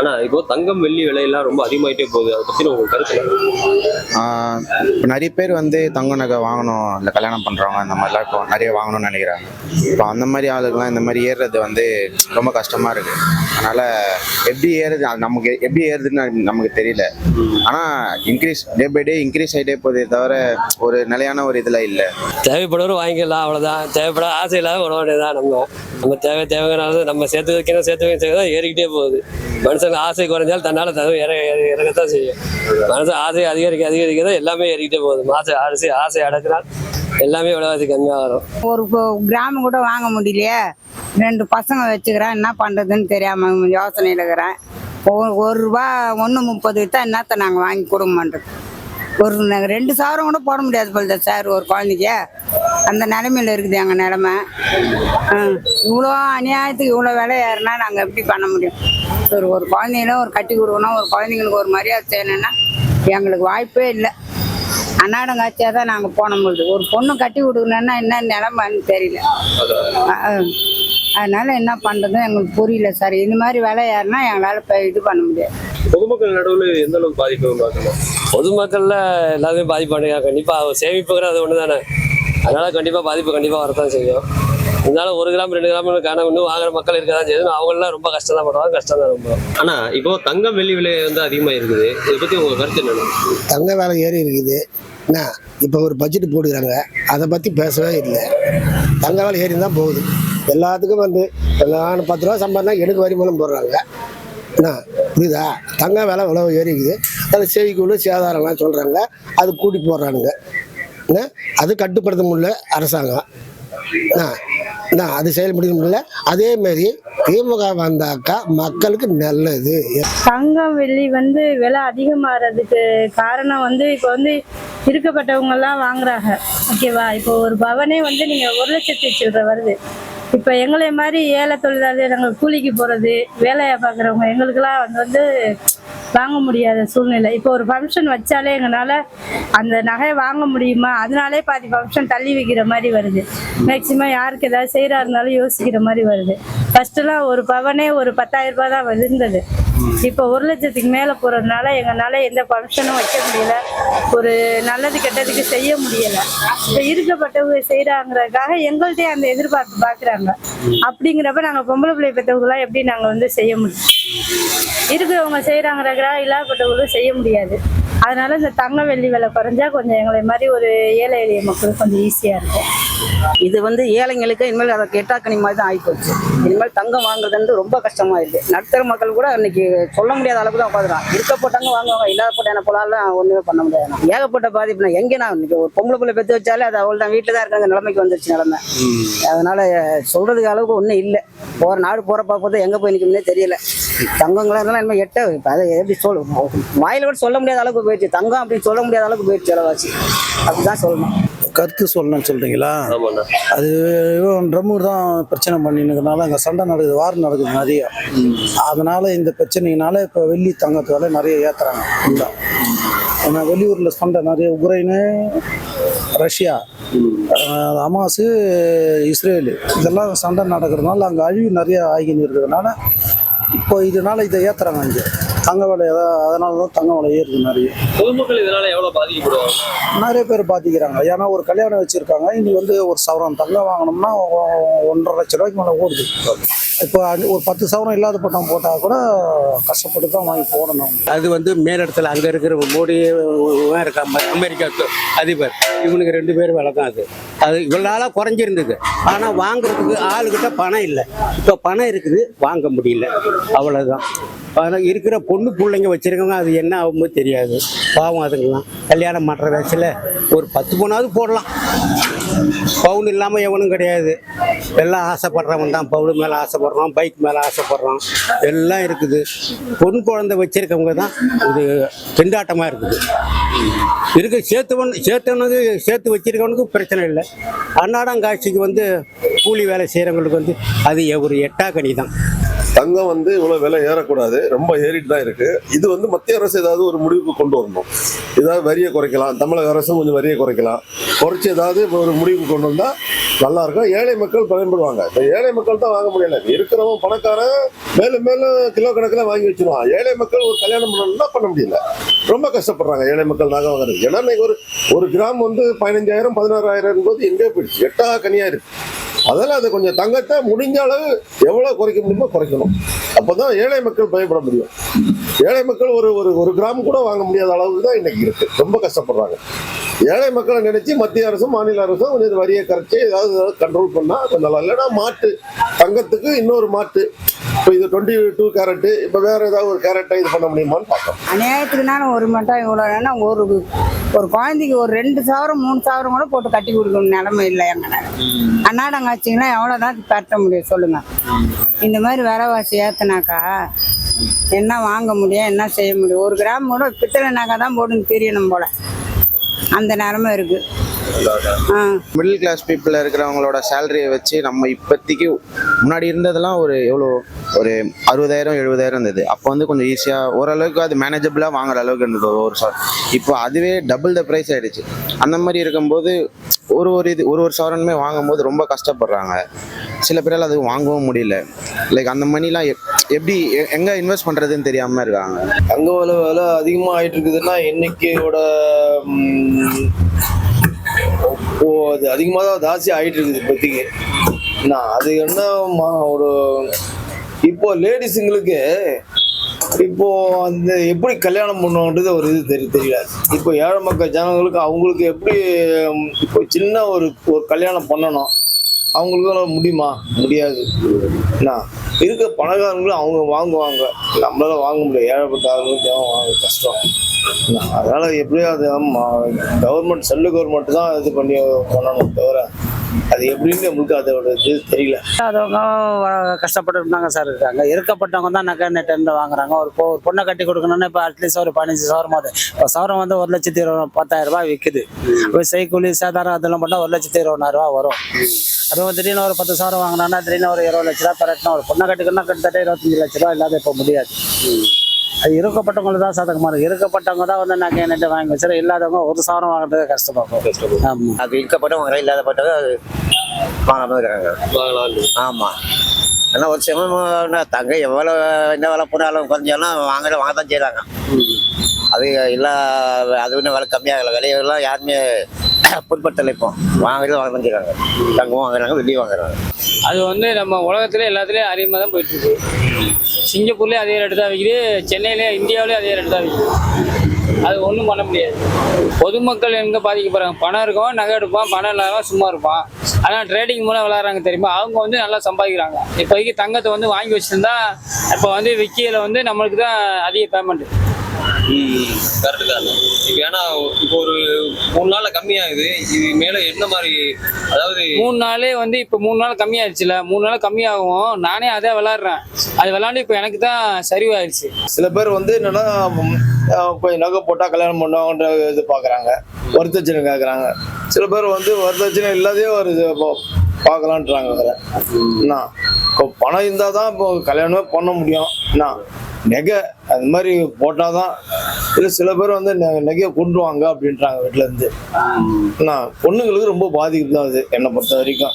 ஆனா இப்போ தங்கம் வெள்ளி விலையெல்லாம் ரொம்ப அதிகமாயிட்டே போகுது. அதை பத்தி உங்களுக்கு கருத்து இப்ப நிறைய பேர் வந்து தங்க நகை வாங்கணும் இல்லை கல்யாணம் பண்ணுறவங்க அந்த மாதிரிலாம் இப்போ நிறைய வாங்கணும்னு நினைக்கிறாங்க. இப்போ அந்த மாதிரி ஆளுங்கெல்லாம் இந்த மாதிரி ஏறுறது வந்து ரொம்ப கஷ்டமாக இருக்குது அதனால் எப்படி ஏறுது அது நமக்கு எப்படி ஏறுதுன்னு நமக்கு தெரியல. ஆனால் increase day by day increase ஆகிட்டே போதே தவிர ஒரு நிலையான ஒரு இதில் இல்லை. தேவைப்படுறவரை வாங்கிக்கலாம் அவ்வளோதான் தேவைப்படாத ஆசை இல்லாத உட வேண்டியதுதான் நம்ம. நம்ம தேவை தேவைங்கிறது நம்ம சேர்த்து வைக்கணும் சேர்த்து வைக்கிறது ஏறிக்கிட்டே போகுது. மனுஷங்க ஆசை குறைஞ்சாலும் தன்னால் தவிர இற இறங்கத்தான் செய்யும். மனசு ஆசை அதிகரிக்க அதிகரிக்க தான் எல்லாமே ஏறிக்கிட்டே போகுது. ஆசை ஆசை ஆசை அடக்கினால் எல்லாமே விலைவாசி கம்மியாக வரும். ஒரு கிராமம் கூட வாங்க முடியலையே. ரெண்டு பசங்க வச்சுக்கிறேன் என்ன பண்ணுறதுன்னு தெரியாமல் யோசனையில் இருக்கிறேன். ஒரு ஒரு ரூபா ஒன்று முப்பது தான் என்னத்த நாங்கள் வாங்கி கொடுக்க மாட்டோம் ஒரு நாங்கள் ரெண்டு சவரம் கூட போட முடியாது போல சார் ஒரு குழந்தைக்கு. அந்த நிலமையில இருக்குது எங்கள் நிலமை. இவ்வளோ அநியாயத்துக்கு இவ்வளோ விலை ஏறினா நாங்கள் எப்படி பண்ண முடியும்? ஒரு ஒரு குழந்தைங்கள ஒரு கட்டி கொடுக்கணும் ஒரு குழந்தைங்களுக்கு ஒரு மரியாதை செய்யணும்னா எங்களுக்கு வாய்ப்பே இல்லை. அன்னாடம் காட்சியாக தான் நாங்கள் போன முடியுது ஒரு பொண்ணு கட்டி கொடுக்கணுன்னா என்ன நிலமைன்னு தெரியல. அதனால என்ன பண்ணுறதுன்னு எங்களுக்கு புரியல சார். இந்த மாதிரி விலை ஏறினா எங்களால் இப்போ இது பண்ண முடியாது. பொதுமக்கள் நடுவில் எந்த அளவுக்கு பாதிப்பு பொதுமக்களில் எல்லாமே பாதிப்பாடுங்க கண்டிப்பாக சேமிப்புங்கிறது அது ஒன்று தானே அதனால கண்டிப்பாக பாதிப்பு கண்டிப்பாக வரத்தான் செய்யும். இருந்தாலும் ஒரு கிராம் ரெண்டு கிராம் காண இன்னும் வாங்குற மக்கள் இருக்க தான் செய்யுது அவங்களாம் ரொம்ப கஷ்டம் தான் படுவாங்க. கஷ்டம் தான் ரொம்ப. ஆனா இப்போ தங்கம் வெள்ளி விலை வந்து அதிகமா இருக்குது. இதை பத்தி உங்க கருத்து என்னன்னு தங்க வேலை ஏறி இருக்குது. என்ன இப்போ ஒரு பட்ஜெட் போடுகிறாங்க அதை பற்றி பேசவே இல்லை. தங்க வேலை ஏறி தான் போகுது. எல்லாத்துக்கும் வந்து நான் பத்து ரூபா சம்பாதினா எனக்கு வரிமானம் போடுறாங்க. என்ன புரியுதா? தங்க வேலை இவ்வளோ ஏறிக்குது அது செய்திக்குழு சேதாரம்லாம் சொல்கிறாங்க அது கூட்டி போடுறானுங்க. என்ன அது கட்டுப்படுத்த முடியல அரசாங்கம். என்ன என்ன அது செயல்படுத்த முடியல மாதிரி திமுக வந்தாக்கா மக்களுக்கு நல்லது. தங்கம் வெள்ளி வந்து விலை அதிகமாகிறதுக்கு காரணம் வந்து இப்போ வந்து இருக்கப்பட்டவங்க எல்லாம் வாங்குறாங்க. ஓகேவா? இப்போ ஒரு பவனே வந்து நீங்கள் ஒரு லட்சத்தி சில்லற வருது. இப்போ எங்களை மாதிரி ஏழை தொழிலாளி நாங்கள் கூலிக்கு போகிறது வேலையை பார்க்குறவங்க எங்களுக்கெல்லாம் வந்து வந்து வாங்க முடியாத சூழ்நிலை. இப்போ ஒரு ஃபங்க்ஷன் வச்சாலே எங்களால் அந்த நகையை வாங்க முடியுமா? அதனாலே பாதி ஃபங்க்ஷன் தள்ளி வைக்கிற மாதிரி வருது. மேக்சிமம் யாருக்கு ஏதாவது செய்கிறா இருந்தாலும் யோசிக்கிற மாதிரி வருது. ஃபஸ்ட்டுலாம் ஒரு பவனே ஒரு பத்தாயிரம் ரூபாய் தான் இருந்தது இப்போ ஒரு லட்சத்துக்கு மேலே போகிறதுனால எங்களால் எந்த ஃபங்க்ஷனும் வைக்க முடியல. ஒரு நல்லது கெட்டதுக்கு செய்ய முடியலை. இப்போ இருக்கப்பட்டவங்க செய்கிறாங்கிறதுக்காக எங்கள்கிட்டயே அந்த எதிர்பார்ப்பு பார்க்குறாங்க அப்படிங்கிறப்ப நாங்கள் பொம்பளை பிள்ளை பெற்றவங்களாம் எப்படி நாங்கள் வந்து செய்ய முடியும்? இருக்கிறவங்க செய்கிறாங்கிறதுக்காக இல்லாதப்பட்டவங்களும் செய்ய முடியாது. அதனால இந்த தங்க வெள்ளி விலை குறைஞ்சா கொஞ்சம் எங்களை மாதிரி ஒரு ஏழை எளிய மக்களுக்கு கொஞ்சம் ஈஸியாக இருக்கும். இது வந்து ஏழைங்களுக்கு இனிமேல் அதை கெட்டாக்கணி மாதிரி தான் ஆகிப்போச்சு இனிமேல் தங்கம் வாங்குறது வந்து ரொம்ப இருக்குது நடுத்தர மக்கள் கூட இன்னைக்கு சொல்ல முடியாத அளவுக்கு தான் உட்காந்துறான் இருக்கப்பட்டவங்க வாங்குவாங்க இல்லாதப்பட்ட என்ன போலாலும் ஒன்றுமே பண்ண முடியாது. ஏகப்பட்ட பாதிப்பு நான் எங்கே நான் இன்னைக்கு ஒரு பொம்பளை பிள்ளை பெற்று வச்சாலே அது அவள் தான் வீட்டில் தான் இருக்கிற நிலைமைக்கு வந்துருச்சு நிலைமை. அதனால சொல்றதுக்கு அளவுக்கு ஒன்றும் இல்லை. போகிற நாடு போகிற பார்ப்பது எங்கே போய் நிற்கும்னே தெரியல. தங்கங்களாக இருந்தாலும் இனிமேல் எட்ட அதை எப்படி சொல் வாயில கூட சொல்ல முடியாத அளவுக்கு போயிடுச்சு. தங்கம் அப்படின்னு சொல்ல முடியாத அளவுக்கு போயிடுச்சு செலவாச்சு அப்படிதான் சொல்லணும். கருத்து சொல்லணும்னு சொல்கிறீங்களா ஆமாண்ணா. அது ட்ரம்மு தான் பிரச்சனை பண்ணினுக்கிறனால அங்கே சண்டை நடக்குது வார் நடக்குது நிறைய. அதனால் இந்த பிரச்சனையினால இப்போ வெள்ளி தங்கத்து விலை நிறைய ஏற்றுறாங்க ஃபுல்லாக ஏன்னா வெளியூரில் சண்டை நிறைய உக்ரைனு ரஷ்யா ஹமாஸு இஸ்ரேலு. இதெல்லாம் சண்டை நடக்கிறதுனால அங்கே அழிவு நிறைய ஆகின்னு இருக்கிறதுனால இப்போ இதனால இதை ஏற்றுறாங்க இங்கே. தங்க விலை ஏதாவது அதனால தான் தங்க விலை ஏறுது நிறைய. பொதுமக்கள் இதனால எவ்வளவு பாதிக்கப்படுவாங்க? நிறைய பேர் பாதிக்கிறாங்க. ஏன்னா ஒரு கல்யாணம் வச்சிருக்காங்க இனி வந்து ஒரு சவரம் தங்கம் வாங்கினோம்னா ஒன்றரை லட்ச ரூபாய்க்கு மேலே ஓடுது. இப்போ ஒரு பத்து சவரம் இல்லாத பட்டம் போட்டால் கூட கஷ்டப்பட்டு தான் வாங்கி போடணும் அது வந்து மேலிடத்துல அங்கே இருக்கிற மோடி இருக்க அமெரிக்கா அதிபர். இவனுக்கு ரெண்டு பேரும் வேலை தான் அது. அது இவ்வளோ குறைஞ்சிருந்தது. ஆனால் வாங்குறதுக்கு ஆளுகிட்ட பணம் இல்லை. இப்போ பணம் இருக்குது வாங்க முடியல. அவ்வளோதான் அதனால் இருக்கிற பொண்ணு பிள்ளைங்க வச்சுருக்கவங்க அது என்ன ஆகுமோ தெரியாது. பாவம் அதுங்களாம் கல்யாணம் பண்ணுற வயசில் ஒரு பத்து பவுனாவது போடலாம். பவுன் இல்லாமல் எவனும் கிடையாது. எல்லாம் ஆசைப்படுறவன் தான். பவுன் மேலே ஆசைப்படுறான் பைக் மேலே ஆசைப்படுறான் எல்லாம் இருக்குது. பொன் குழந்தை வச்சிருக்கவங்க தான். இது திண்டாட்டமாக இருக்குது. இருக்க சேர்த்தவன் சேர்த்தவனுக்கு சேர்த்து வச்சிருக்கவனுக்கு பிரச்சனை இல்லை. அன்னாடம் காட்சிக்கு வந்து கூலி வேலை செய்கிறவங்களுக்கு வந்து அது ஒரு எட்டாக்கனி தான். தங்கம் வந்து இவ்வளவு விலை ஏறக்கூடாது. ரொம்ப ஏறிட்டு தான் இருக்கு. இது வந்து மத்திய அரசு ஏதாவது ஒரு முடிவுக்கு கொண்டு வரணும். ஏதாவது வரியை குறைக்கலாம். தமிழக அரசும் கொஞ்சம் வரியை குறைக்கலாம். குறைச்சி ஏதாவது ஒரு முடிவுக்கு கொண்டு வந்தா நல்லா இருக்கும். ஏழை மக்கள் பயன்படுவாங்க. இப்போ ஏழை மக்கள் தான் வாங்க முடியல. இருக்கிறவன் பணக்காரன் மேலும் மேலும் கிலோ கணக்கில் வாங்கி வச்சிருவான். ஏழை மக்கள் ஒரு கல்யாணம் பண்ணணும்னா பண்ண முடியல? ரொம்ப கஷ்டப்படுறாங்க ஏழை மக்கள் நகை வாங்குறது ஏன்னா இன்னைக்கு ஒரு ஒரு கிராம் வந்து பதினஞ்சாயிரம் பதினாறாயிரம் போது எங்கேயோ போயிடுச்சு. எட்டா கனியா இருக்கு அதெல்லாம் அதை கொஞ்சம் தங்கத்தை முடிஞ்ச அளவு எவ்வளோ குறைக்க முடியுமோ குறைக்கணும். அப்பதான் ஏழை மக்கள் பயப்பட முடியும். ஏழை மக்கள் ஒரு ஒரு ஒரு கிராம் கூட வாங்க முடியாத அளவுக்கு தான் இன்னைக்கு இருக்கு. ரொம்ப கஷ்டப்படுறாங்க. ஏழை மக்களை நினைச்சு மத்திய அரசும் மாநில அரசும் கொஞ்சம் வரியை கரைச்சி ஏதாவது கண்ட்ரோல் பண்ணா கொஞ்சம் நல்லா இல்லைன்னா மாட்டு தங்கத்துக்கு இன்னொரு மாட்டு இப்போ இது டுவெண்ட்டி டூ கேரட்டு இப்போ வேற ஏதாவது ஒரு கேரட்டை இது பண்ண முடியுமான்னு பார்த்தோம் அநியாயத்துக்குனால ஒரு மட்டும் இவ்வளோ ஒரு ஒரு குழந்தைக்கு ஒரு ரெண்டு சவரம் மூணு சவரம் கூட போட்டு கட்டி கொடுக்கணும் நிலமை இல்லை எங்க அண்ணாடங்காச்சிங்கன்னா எவ்வளோ தான் பரட்ட முடியும் சொல்லுங்க. இந்த மாதிரி விலைவாசி ஏற்றுனாக்கா என்ன வாங்க முடியும் என்ன செய்ய முடியும்? ஒரு கிராம் கூட பித்தளை நகை தான் போட்டுன்னு தெரியணும் போல. அந்த நிலமை இருக்கு. ஆ மிடில் கிளாஸ் பீப்புளில் இருக்கிறவங்களோட சேலரியை வச்சு நம்ம இப்போதைக்கு முன்னாடி இருந்ததெல்லாம் ஒரு எவ்வளோ? ஒரு அறுபதாயிரம் எழுபதாயிரம் இருந்தது. அப்போ வந்து கொஞ்சம் ஈஸியாக ஓரளவுக்கு அது மேனேஜபிளாக வாங்குற அளவுக்கு இருந்தது. ஒரு சவரன் இப்போ அதுவே டபுள் த ப்ரைஸ் ஆயிடுச்சு. அந்த மாதிரி இருக்கும்போது ஒரு ஒரு இது ஒரு ஒரு சவரனுமே வாங்கும்போது ரொம்ப கஷ்டப்படுறாங்க. சில பேரால் அது வாங்கவும் முடியல. லைக் அந்த மணிலாம் எப்- எப்படி எங்க இன்வெஸ்ட் பண்றதுன்னு தெரியாம இருக்காங்க. தங்க விலை விலை அதிகமாக ஆயிட்டு இருக்குதுன்னா ம், ஓ அது அதிகமாக தான் ஜாஸ்தி ஆகிட்டு இருக்குது இப்போதைக்கு. என்ன அது என்ன மா- ஒரு இப்போ லேடிஸுங்களுக்கு இப்போ அந்த எப்படி கல்யாணம் பண்ணுன்றது ஒரு இது தெரிய தெரியல இப்போ ஏழை மக்கள் ஜனங்களுக்கு அவங்களுக்கு எப்படி இப்போ சின்ன ஒரு ஒரு கல்யாணம் பண்ணணும் அவங்களுக்கும் முடியுமா? முடியாது. என்ன இருக்க பணக்காரங்களும் அவங்க வாங்குவாங்க. நம்மளால வாங்க முடியாது ஏழைப்பட்ட ஆளுங்களும் தேவை வாங்க கஷ்டம். அதனால எப்படியும் அது கவர்மெண்ட் செல்லு கவர்மெண்ட் தான் இது பண்ணி பண்ணணும் தவிர அது எப்படின்னு நம்மளுக்கு அதோட இது தெரியல. அதவங்க கஷ்டப்பட்டு இருந்தாங்க சார் இருக்காங்க. இருக்கப்பட்டவங்க தான் நகை நெட்டு வாங்குறாங்க. ஒரு பொ- ஒரு பொண்ணை கட்டி கொடுக்கணும்னா இப்போ அட்லீஸ்ட் ஒரு பதினஞ்சு சவரம் அது இப்போ சவரம் வந்து ஒரு லட்சத்தி இருபது பத்தாயிரம் ரூபாய் விற்குது இப்போ செய்கூலி சேதாரம் அதெல்லாம் பண்ணால் ஒரு லட்சத்தி இருபதாயிரம் ரூபாய் வரும். அதுவும் திடீர்னு ஒரு பத்து சவரம் வாங்கினா திடீர்னு ஒரு இருபது லட்ச ரூபா பெறட்டும் ஒரு பொண்ணை கட்டிக்கணும்னா கிட்டத்தட்ட இருபத்தஞ்சு லட்ச ரூபா இல்லாத இப்போ முடியாது. அது இருக்கப்பட்டவங்களுக்கு தான் சாதகமாக இருக்கு. இருக்கப்பட்டவங்க தான் வந்து நகை நெட்டு வாங்கி வச்சுரு. இல்லாதவங்க ஒரு சவரம் வாங்குறதுக்கு கஷ்டமாகும் ஆமாம் அது இருக்கப்பட்டவங்க இல்லாதப்பட்டவங்க அது வாங்காம இருக்காங்க. ஆமாம் ஏன்னா ஒரு சிரமம் தங்க எவ்வளோ என்ன விலை போனாலும் குறைஞ்சாலும் வாங்க வாங்க தான் செய்கிறாங்க அது எல்லா அது இன்னும் விலை கம்மியாகல. விலையெல்லாம் யாருமே பொருட்படுத்தலை இப்போ. வாங்குறது வாங்க தான் செய்கிறாங்க தங்கம் வாங்குறாங்க வெள்ளி வாங்குறாங்க. அது வந்து நம்ம உலகத்துல எல்லாத்துலேயும் அதிகமாக தான் போயிட்டு இருக்கு சிங்கப்பூர்லேயும் அதே ரேட்டு தான் விற்கிது சென்னையிலேயும் இந்தியாவிலேயும் அதே ரேட்டு தான் விற்கிது அது ஒன்றும் பண்ண முடியாது. பொதுமக்கள் எங்கே பாதிக்கப்படுறாங்க பணம் இருக்கும் நகை எடுப்பான் பணம் இல்லாமல் சும்மா இருப்பான். ஆனால் ட்ரேடிங் மூலம் விளாட்றாங்க தெரியுமா? அவங்க வந்து நல்லா சம்பாதிக்கிறாங்க. இப்போதைக்கு தங்கத்தை வந்து வாங்கி வச்சுருந்தா இப்போ வந்து விக்கியில் வந்து நம்மளுக்கு தான் அதிக பேமெண்ட் கரெக்டு தான் இப்போ ஏன்னா இப்போ ஒரு மூணு நாள்ல கம்மியாகுது. இது மேல என்ன மாதிரி அதாவது மூணு நாளே வந்து இப்போ மூணு நாள் கம்மியாயிருச்சுல மூணு நாள் கம்மியாகும். நானே அதே விளாட்றேன். அது விளாண்டு இப்போ எனக்கு தான் சரிவாயிருச்சு சில பேர் வந்து என்னன்னா ம், அஹ் போய் நகை போட்டால் கல்யாணம் பண்ணுவாங்கன்ற இது பார்க்குறாங்க வரதட்சணை கேட்குறாங்க சில பேர் வந்து வரதட்சணை இல்லாதே ஒரு இது இப்போ பார்க்கலான்றாங்க வேற என்ன இப்போ பணம் இருந்தால் தான் இப்போ கல்யாணமே பண்ண முடியும். என்ன நெகை அது மாதிரி போட்டால் தான் இல்லை சில பேர் வந்து நெகையை கொண்டுருவாங்க அப்படின்றாங்க வீட்டிலேருந்து என்ன பொண்ணுங்களுக்கு ரொம்ப பாதிப்பு தான் அது என்னை பொறுத்த வரைக்கும்.